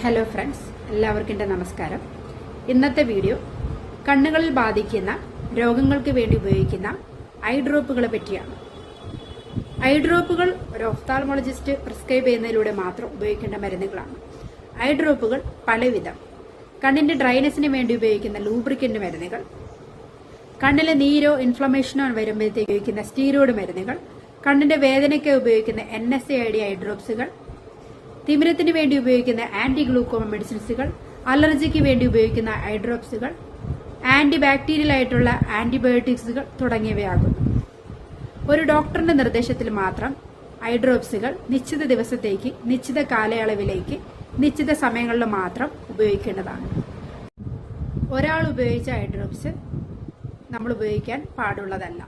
Hello friends എല്ലാവർക്കും നമസ്കാരം. ഇന്നത്തെ വീഡിയോ കണ്ണുകളിൽ ബാധിക്കുന്ന രോഗങ്ങൾക്ക് വേണ്ടി ഉപയോഗിക്കുന്ന ഐ ഡ്രോപ്പുകളെ പറ്റിയാണ്. ഐ ഡ്രോപ്പുകൾ ഒരു ഒഫ്താൾമോളജിസ്റ്റ് പ്രിസ്ക്രൈബ് ചെയ്യുന്നതിലൂടെ മാത്രം ഉപയോഗിക്കേണ്ട മരുന്നുകളാണ്. ഐ ഡ്രോപ്പുകൾ പലവിധം. കണ്ണിന്റെ ഡ്രൈനെസ്സിന് വേണ്ടി ഉപയോഗിക്കുന്ന ലൂബ്രിക്കന്റ് മരുന്നുകൾ. കണ്ണിലെ നീരോ ഇൻഫ്ലമേഷനോ വരുമ്പോഴത്തേക്ക് ഉപയോഗിക്കുന്ന സ്റ്റീറോയിഡ് മരുന്നുകൾ. കണ്ണിന്റെ വേദനയ്ക്കായി ഉപയോഗിക്കുന്ന N S I D I ഡ്രോപ്സുകൾ തിമിരത്തിന് വേണ്ടി ഉപയോഗിക്കുന്ന ആന്റി ഗ്ലൂക്കോമ മെഡിസിൻസുകൾ അലർജിക്ക് വേണ്ടി ഉപയോഗിക്കുന്ന ഐ ഡ്രോപ്സുകൾ ആന്റി ബാക്ടീരിയൽ ആയിട്ടുള്ള ആന്റിബയോട്ടിക്സുകൾ തുടങ്ങിയവയാകുന്നു. ഒരു ഡോക്ടറിന്റെ നിർദ്ദേശത്തിൽ മാത്രം ഐ ഡ്രോപ്സുകൾ നിശ്ചിത ദിവസത്തേക്ക് നിശ്ചിത കാലയളവിലേക്ക് നിശ്ചിത സമയങ്ങളിൽ മാത്രം ഉപയോഗിക്കേണ്ടതാണ്. ഒരാൾ ഉപയോഗിച്ച ഐ ഡ്രോപ്സ് നമ്മൾ ഉപയോഗിക്കാൻ പാടുള്ളതല്ല.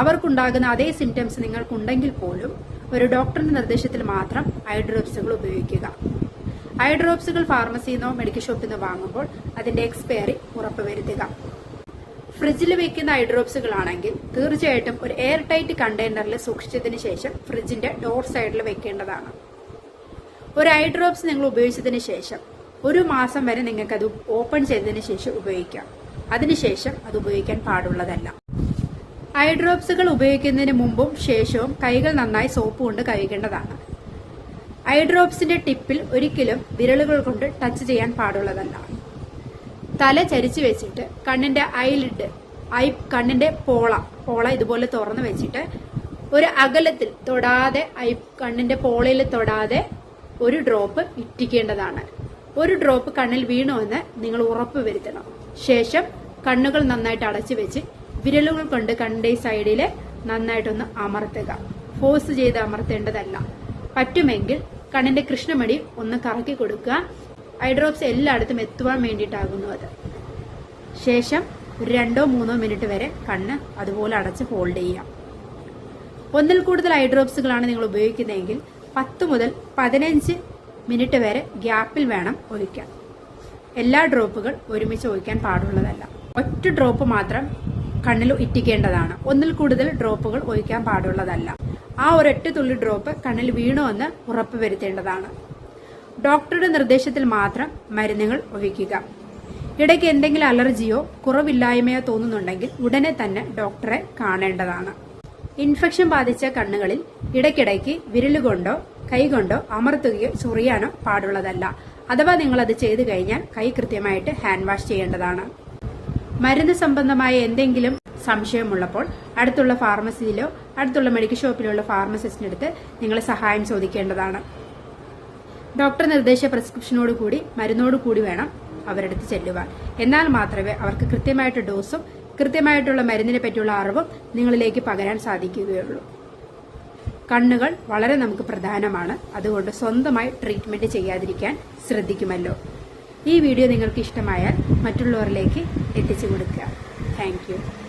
അവർക്കുണ്ടാകുന്ന അതേ സിംറ്റംസ് നിങ്ങൾക്കുണ്ടെങ്കിൽ പോലും ഒരു ഡോക്ടറിന്റെ നിർദ്ദേശത്തിൽ മാത്രം ഐ ഡ്രോപ്സുകൾ ഉപയോഗിക്കുക. ഐ ഡ്രോപ്സുകൾ ഫാർമസിയിൽ നിന്നോ മെഡിക്കൽ ഷോപ്പിൽ നിന്നോ വാങ്ങുമ്പോൾ അതിന്റെ എക്സ്പയറി ഉറപ്പുവരുത്തുക. ഫ്രിഡ്ജിൽ വെക്കുന്ന ഐ ഡ്രോപ്സുകളാണെങ്കിൽ തീർച്ചയായിട്ടും ഒരു എയർ ടൈറ്റ് കണ്ടെയ്നറിൽ സൂക്ഷിച്ചതിന് ശേഷം ഫ്രിഡ്ജിന്റെ ഡോർ സൈഡിൽ വെക്കേണ്ടതാണ്. ഒരു ഐ ഡ്രോപ്സ് നിങ്ങൾ ഉപയോഗിച്ചതിന് ശേഷം ഒരു മാസം വരെ നിങ്ങൾക്ക് അത് ഓപ്പൺ ചെയ്തതിന് ശേഷം ഉപയോഗിക്കാം. അതിനുശേഷം അത് ഉപയോഗിക്കാൻ പാടുള്ളതല്ല. ഐ ഡ്രോപ്സുകൾ ഉപയോഗിക്കുന്നതിന് മുമ്പും ശേഷവും കൈകൾ നന്നായി സോപ്പ് കൊണ്ട് കഴുകേണ്ടതാണ്. ഐ ഡ്രോപ്സിന്റെ ടിപ്പിൽ ഒരിക്കലും വിരലുകൾ കൊണ്ട് ടച്ച് ചെയ്യാൻ പാടുള്ളതല്ല. തല ചരിച്ചു വെച്ചിട്ട് കണ്ണിന്റെ ഐലിഡ് ഐ കണ്ണിന്റെ പോള പോള ഇതുപോലെ തുറന്നു വെച്ചിട്ട് ഒരു അകലത്തിൽ തൊടാതെ ഐ കണ്ണിന്റെ പോളയിൽ തൊടാതെ ഒരു ഡ്രോപ്പ് ഇറ്റിക്കേണ്ടതാണ് ഒരു ഡ്രോപ്പ് കണ്ണിൽ വീണു എന്ന് നിങ്ങൾ ഉറപ്പ് വരുത്തണം. ശേഷം കണ്ണുകൾ നന്നായിട്ട് അടച്ചു വെച്ച് വിരലുകൾ കൊണ്ട് കണ്ണിന്റെ സൈഡിൽ നന്നായിട്ടൊന്ന് അമർത്തുക. ഫോഴ്സ് ചെയ്ത് അമർത്തേണ്ടതല്ല. പറ്റുമെങ്കിൽ കണ്ണിന്റെ കൃഷ്ണമടി ഒന്ന് കറക്കി കൊടുക്കുക. ഐഡ്രോപ്സ് ഡ്രോപ്സ് എല്ലായിടത്തും എത്തുവാൻ വേണ്ടിയിട്ടാകുന്നു അത്. ശേഷം രണ്ടോ മൂന്നോ മിനിറ്റ് വരെ കണ്ണ് അതുപോലെ അടച്ച് ഹോൾഡ് ചെയ്യാം. ഒന്നിൽ കൂടുതൽ ഐ ഡ്രോപ്സുകളാണ് നിങ്ങൾ ഉപയോഗിക്കുന്നതെങ്കിൽ പത്ത് മുതൽ പതിനഞ്ച് മിനിറ്റ് വരെ ഗ്യാപ്പിൽ വേണം ഒഴിക്കാൻ. എല്ലാ ഡ്രോപ്പുകൾ ഒരുമിച്ച് ഒഴിക്കാൻ പാടുള്ളതല്ല. ഒറ്റ ഡ്രോപ്പ് മാത്രം കണ്ണിൽ ഇറ്റിക്കേണ്ടതാണ് ഒന്നിൽ കൂടുതൽ ഡ്രോപ്പുകൾ ഒഴിക്കാൻ പാടുള്ളതല്ല. ആ ഒരൊറ്റ തുള്ളി ഡ്രോപ്പ് കണ്ണിൽ വീണോ എന്ന് ഉറപ്പ് വരുത്തേണ്ടതാണ്. ഡോക്ടറുടെ നിർദ്ദേശത്തിൽ മാത്രം മരുന്നുകൾ ഒഴിക്കുക. ഇടയ്ക്ക് എന്തെങ്കിലും അലർജിയോ കുറവില്ലായ്മയോ തോന്നുന്നുണ്ടെങ്കിൽ ഉടനെ തന്നെ ഡോക്ടറെ കാണേണ്ടതാണ്. ഇൻഫെക്ഷൻ ബാധിച്ച കണ്ണുകളിൽ ഇടയ്ക്കിടയ്ക്ക് വിരലുകൊണ്ടോ കൈകൊണ്ടോ അമർത്തുകയോ ചൊറിയാനോ പാടുള്ളതല്ല. അഥവാ നിങ്ങൾ അത് ചെയ്തു കഴിഞ്ഞാൽ കൈ കൃത്യമായിട്ട് ഹാൻഡ് വാഷ് ചെയ്യേണ്ടതാണ്. മരുന്ന് സംബന്ധമായ എന്തെങ്കിലും സംശയമുള്ളപ്പോൾ അടുത്തുള്ള ഫാർമസിയിലോ അടുത്തുള്ള മെഡിക്കൽ ഷോപ്പിലുള്ള ഫാർമസിസ്റ്റിന്റെ അടുത്ത് നിങ്ങൾ സഹായം ചോദിക്കേണ്ടതാണ്. ഡോക്ടർ നിർദ്ദേശ പ്രിസ്ക്രിപ്ഷനോട് കൂടി മരുന്നോട് കൂടി വേണം അവരടുത്ത് ചെല്ലുവാൻ. എന്നാൽ മാത്രമേ അവർക്ക് കൃത്യമായിട്ട് ഡോസും കൃത്യമായിട്ടുള്ള മരുന്നിനെ പറ്റിയുള്ള അറിവും നിങ്ങളിലേക്ക് പകരാൻ സാധിക്കുകയുള്ളൂ. കണ്ണുകൾ വളരെ നമുക്ക് പ്രധാനമാണ്. അതുകൊണ്ട് സ്വന്തമായി ട്രീറ്റ്മെന്റ് ചെയ്യാതിരിക്കാൻ ശ്രദ്ധിക്കുമല്ലോ. ഈ വീഡിയോ നിങ്ങൾക്ക് ഇഷ്ടമായാൽ മറ്റുള്ളവരിലേക്ക് എത്തിച്ചു കൊടുക്കുക. താങ്ക്